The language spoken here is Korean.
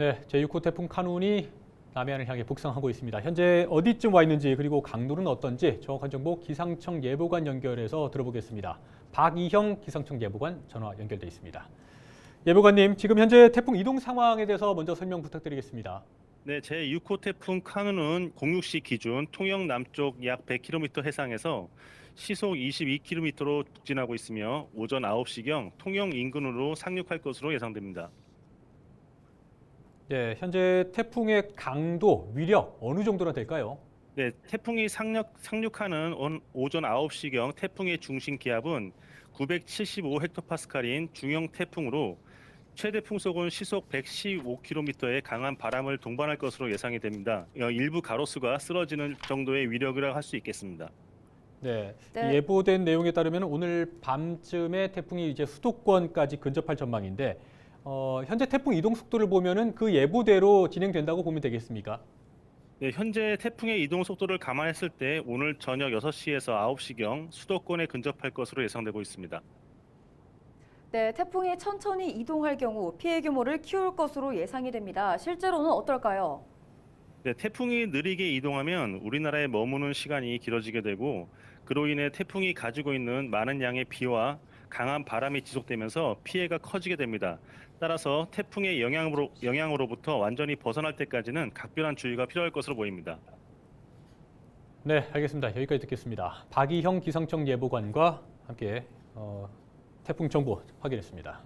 네, 제6호 태풍 카눈이 남해안을 향해 북상하고 있습니다. 현재 어디쯤 와 있는지 그리고 강도는 어떤지 정확한 정보 기상청 예보관 연결해서 들어보겠습니다. 박이형 기상청 예보관 전화 연결돼 있습니다. 예보관님, 지금 현재 태풍 이동 상황에 대해서 먼저 설명 부탁드리겠습니다. 네, 제6호 태풍 카누는 06시 기준 통영 남쪽 약 100km 해상에서 시속 22km로 북진하고 있으며 오전 9시경 통영 인근으로 상륙할 것으로 예상됩니다. 네, 현재 태풍의 강도, 위력 어느 정도나 될까요? 네, 태풍이 상륙, 상륙하는 온- 오전 9시경 태풍의 중심 기압은 975헥토파스칼인 중형 태풍으로 최대 풍속은 시속 115km의 강한 바람을 동반할 것으로 예상이 됩니다. 어, 일부 가로수가 쓰러지는 정도의 위력이라 할 수 있겠습니다. 네, 네. 예보된 내용에 따르면 오늘 밤쯤에 태풍이 이제 수도권까지 근접할 전망인데 어, 현재 태풍 이동 속도를 보면은 그 예보대로 진행된다고 보면 되겠습니까? 네, 현재 태풍의 이동 속도를 감안했을 때 오늘 저녁 6시에서 9시경 수도권에 근접할 것으로 예상되고 있습니다. 네, 태풍이 천천히 이동할 경우 피해 규모를 키울 것으로 예상이 됩니다. 실제로는 어떨까요? 네, 태풍이 느리게 이동하면 우리나라에 머무는 시간이 길어지게 되고 그로 인해 태풍이 가지고 있는 많은 양의 비와 강한 바람이 지속되면서 피해가 커지게 됩니다. 따라서 태풍의 영향으로, 영향으로부터 완전히 벗어날 때까지는 각별한 주의가 필요할 것으로 보입니다. 네, 알겠습니다. 여기까지 듣겠습니다. 박이형 기상청 예보관과 함께 어, 태풍 정보 확인했습니다.